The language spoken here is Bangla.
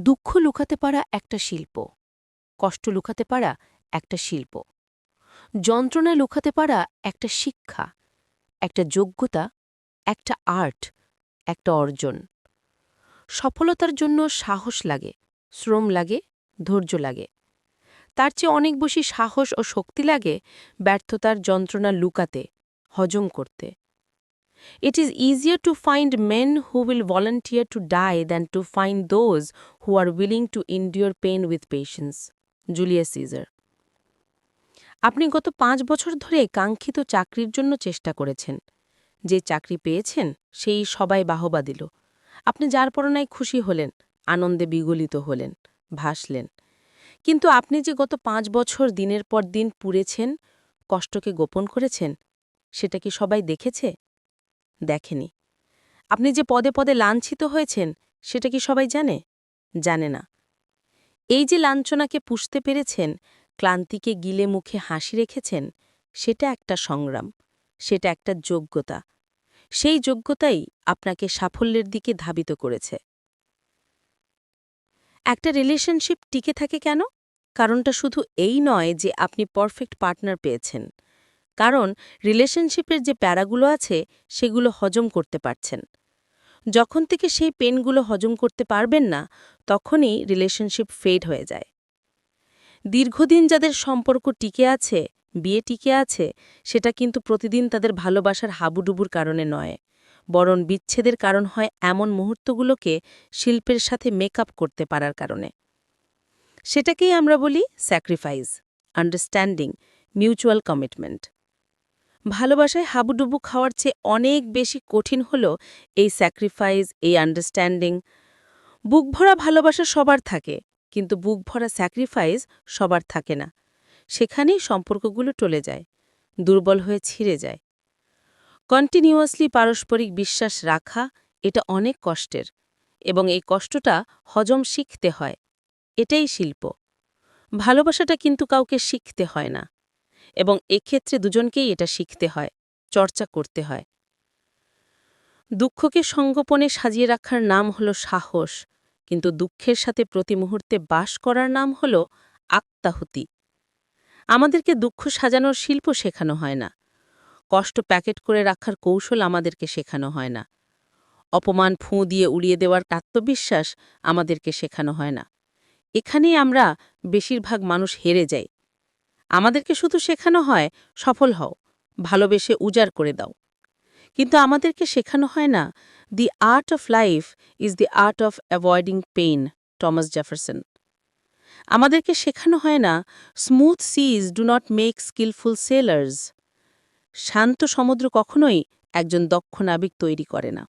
দুঃখ লুকাতে পারা একটা শিল্প, কষ্ট লুকাতে পারা একটা শিল্প, যন্ত্রণা লুকাতে পারা একটা শিক্ষা, একটা যোগ্যতা, একটা আর্ট, একটা অর্জন। সফলতার জন্য সাহস লাগে, শ্রম লাগে, ধৈর্য লাগে। তার চেয়ে অনেক বেশি সাহস ও শক্তি লাগে ব্যর্থতার যন্ত্রণা লুকাতে, হজম করতে। It is easier to find men who will volunteer to die than to find those who are willing to endure pain with patience. Julius Caesar আপনি গত পাঁচ বছর ধরে কাঙ্ক্ষিত চাকরির জন্য চেষ্টা করেছেন। যে চাকরি পেয়েছেন, সেই সবাই বাহবা দিল। আপনি যার পরনায় খুশি হলেন, আনন্দে বিগলিত হলেন, ভাসলেন। কিন্তু আপনি যে গত পাঁচ বছর দিনের পর দিন পুড়েছেন, কষ্টকে গোপন করেছেন, সেটা কি সবাই দেখেছে? দেখেনি। আপনি যে পদে পদে লাঞ্ছিত হয়েছেন, সেটা কি সবাই জানে? জানে না। এই যে লাঞ্ছনাকে পুষতে পেরেছেন, ক্লান্তিকে গিলে মুখে হাসি রেখেছেন, সেটা একটা সংগ্রাম, সেটা একটা যোগ্যতা। সেই যোগ্যতাই আপনাকে সাফল্যের দিকে ধাবিত করেছে। একটা রিলেশনশিপ টিকে থাকে কেন? কারণটা শুধু এই নয় যে আপনি পারফেক্ট পার্টনার পেয়েছেন। কারণ রিলেশনশিপের যে প্যারাগুলো আছে, সেগুলো হজম করতে পারছেন। যখন থেকে সেই পেনগুলো হজম করতে পারবেন না, তখনই রিলেশনশিপ ফেড হয়ে যায়। দীর্ঘদিন যাদের সম্পর্ক টিকে আছে, বিয়ে টিকে আছে, সেটা কিন্তু প্রতিদিন তাদের ভালোবাসার হাবুডুবুর কারণে নয়। বরং বিচ্ছেদের কারণ হয় এমন মুহূর্তগুলোকে শিল্পের সাথে মেকআপ করতে পারার কারণে। সেটাকেই আমরা বলি স্যাক্রিফাইস, আন্ডারস্ট্যান্ডিং, মিউচুয়াল কমিটমেন্ট। ভালোবাসায় হাবুডুবু খাওয়ার চেয়ে অনেক বেশি কঠিন হল এই স্যাক্রিফাইস এই আন্ডারস্ট্যান্ডিং বুকভরা ভালোবাসা সবার থাকে, কিন্তু বুকভরা স্যাক্রিফাইস সবার থাকে না। সেখানেই সম্পর্কগুলো টলে যায়, দুর্বল হয়ে ছিঁড়ে যায়। কন্টিনিউয়াসলি পারস্পরিক বিশ্বাস রাখা, এটা অনেক কষ্টের, এবং এই কষ্টটা হজম শিখতে হয়, এটাই শিল্প। ভালোবাসাটা কিন্তু কাউকে শিখতে হয় না। এবং এক্ষেত্রে দুজনকেই এটা শিখতে হয়, চর্চা করতে হয়। দুঃখকে সঙ্গোপনে সাজিয়ে রাখার নাম হল সাহস, কিন্তু দুঃখের সাথে প্রতি মুহূর্তে বাস করার নাম হল আত্মাহুতি। আমাদেরকে দুঃখ সাজানোর শিল্প শেখানো হয় না। কষ্ট প্যাকেট করে রাখার কৌশল আমাদেরকে শেখানো হয় না। অপমান ফুঁ দিয়ে উড়িয়ে দেওয়ার আত্মবিশ্বাস আমাদেরকে শেখানো হয় না। এখানেই আমরা বেশিরভাগ মানুষ হেরে যাই। আমাদেরকে শুধু শেখানো হয়, সফল হও, ভালোবেসে উজাড় করে দাও। কিন্তু আমাদেরকে শেখানো হয় না the art of life is the art of avoiding pain Thomas Jefferson আমাদেরকে শেখানো হয় না smooth seas do not make skilful sailors শান্ত সমুদ্র কখনোই একজন দক্ষ নাবিক তৈরি করে না।